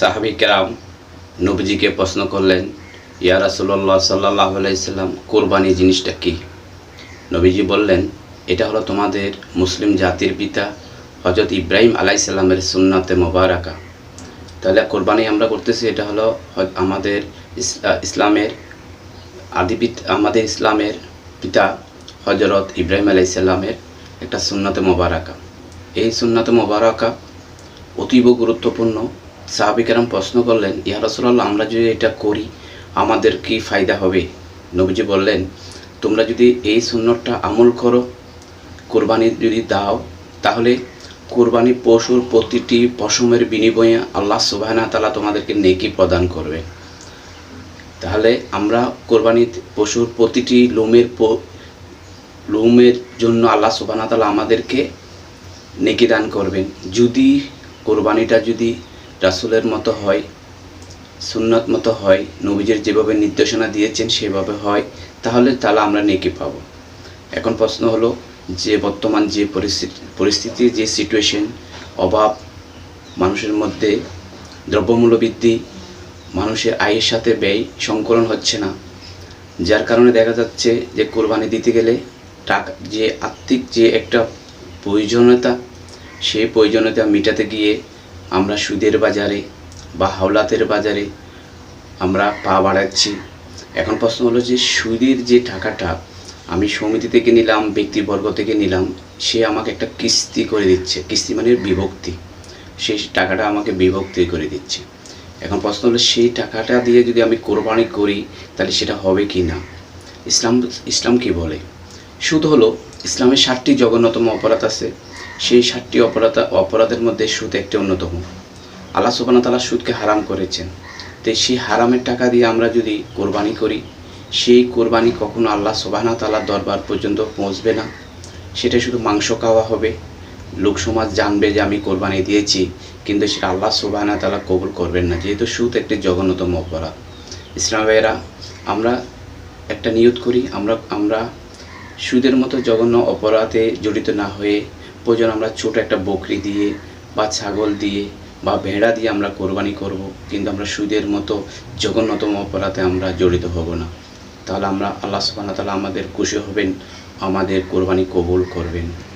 সাহাবি কেরাম নবীজিকে প্রশ্ন করলেন, ইয়া রাসুল্লাহ সাল্লাহ আলাইসাল্লাম কোরবানি জিনিসটা কি? নবীজি বললেন, এটা হলো তোমাদের মুসলিম জাতির পিতা হজরত ইব্রাহিম আলাইসাল্লামের সুন্নাতে মোবারাকা। তাহলে কোরবানি আমরা করতেছি, এটা হলো আমাদের ইসলামের আদিপিতা আমাদের ইসলামের পিতা হজরত ইব্রাহিম আলাইসাল্লামের একটা সুন্নাতে মোবারাকা। এই সুন্নাতে মোবারকা অতীব গুরুত্বপূর্ণ সাহাবিকেরাম প্রশ্ন করলেন, ইয়া রসুল্লাহ আমরা যদি এটা করি, আমাদের কি ফায়দা হবে? নবীজি বললেন, তোমরা যদি এই সুন্নতটা আমল করো, কোরবানি যদি দাও, তাহলে কোরবানি পশুর প্রতিটি পশমের বিনিময়ে আল্লাহ সুবাহানা তালা তোমাদেরকে নেকি প্রদান করবে। তাহলে আমরা কোরবানি পশুর প্রতিটি লোমের লোমের জন্য আল্লাহ সুবাহানা তালা আমাদেরকে নেকি দান করবেন। যদি কোরবানিটা যদি রাসুলের মতো হয়, সুন্নত মতো হয়, নবীজের যেভাবে নির্দেশনা দিয়েছেন সেভাবে হয়, তাহলে তাহলে আমরা নেকি পাব। এখন প্রশ্ন হলো, যে বর্তমান যে পরিস্থিতি পরিস্থিতি, যে সিচুয়েশন অভাব, মানুষের মধ্যে দ্রব্যমূল্য বৃদ্ধি মানুষের আয়ের সাথে ব্যয় সংকলন হচ্ছে না, যার কারণে দেখা যাচ্ছে যে কোরবানি দিতে গেলে টাকা, যে আর্থিক যে একটা প্রয়োজনীয়তা, সেই প্রয়োজনীয়তা মেটাতে গিয়ে আমরা সুদের বাজারে বা হাওলাতের বাজারে আমরা পা বাড়াচ্ছি। এখন প্রশ্ন হলো যে সুদের যে টাকাটা আমি সমিতি থেকে নিলাম, ব্যক্তিবর্গ থেকে নিলাম, সে আমাকে একটা কিস্তি করে দিচ্ছে। কিস্তি মানে বিভক্তি। সেই টাকাটা আমাকে বিভক্তি করে দিচ্ছে। এখন প্রশ্ন হলো সেই টাকাটা দিয়ে যদি আমি কোরবানি করি, তাহলে সেটা হবে কি না? ইসলাম ইসলাম কি বলে? সুদ হলো ইসলামের ষাটটি জঘন্যতম অপরাধ আছে। সেই ষাটটি অপরাধ অপরাধের মধ্যে সুদ একটি অন্যতম। আল্লাহ সুবান তালা সুদকে হারাম করেছেন। তো সেই হারামের টাকা দিয়ে আমরা যদি কোরবানি করি, সেই কোরবানি কখনো আল্লাহ সুবাহনা তালার দরবার পর্যন্ত পৌঁছবে না। সেটা শুধু মাংস খাওয়া হবে। লোক সমাজ জানবে যে আমি কোরবানি দিয়েছি, কিন্তু সেটা আল্লাহ সুবাহনা তালা কবুল করবেন না, যেহেতু সুদ একটি জঘন্যতম অপরাধ। ইসলাম ভাইয়েরা, আমরা একটা নিয়ত করি, আমরা আমরা সুদের মতো জঘন্য অপরাধে জড়িত না হয়ে প্রয়োজন আমরা ছোট একটা বকরি দিয়ে বা ছাগল দিয়ে বা ভেড়া দিয়ে আমরা কোরবানি করব, কিন্তু আমরা সুদের মতো জঘন্যতম অপরাধে আমরা জড়িত হব না। তাহলে আমরা আল্লাহ সুবাহ তালা আমাদের খুশি হবেন, আমাদের কোরবানি কবুল করবেন।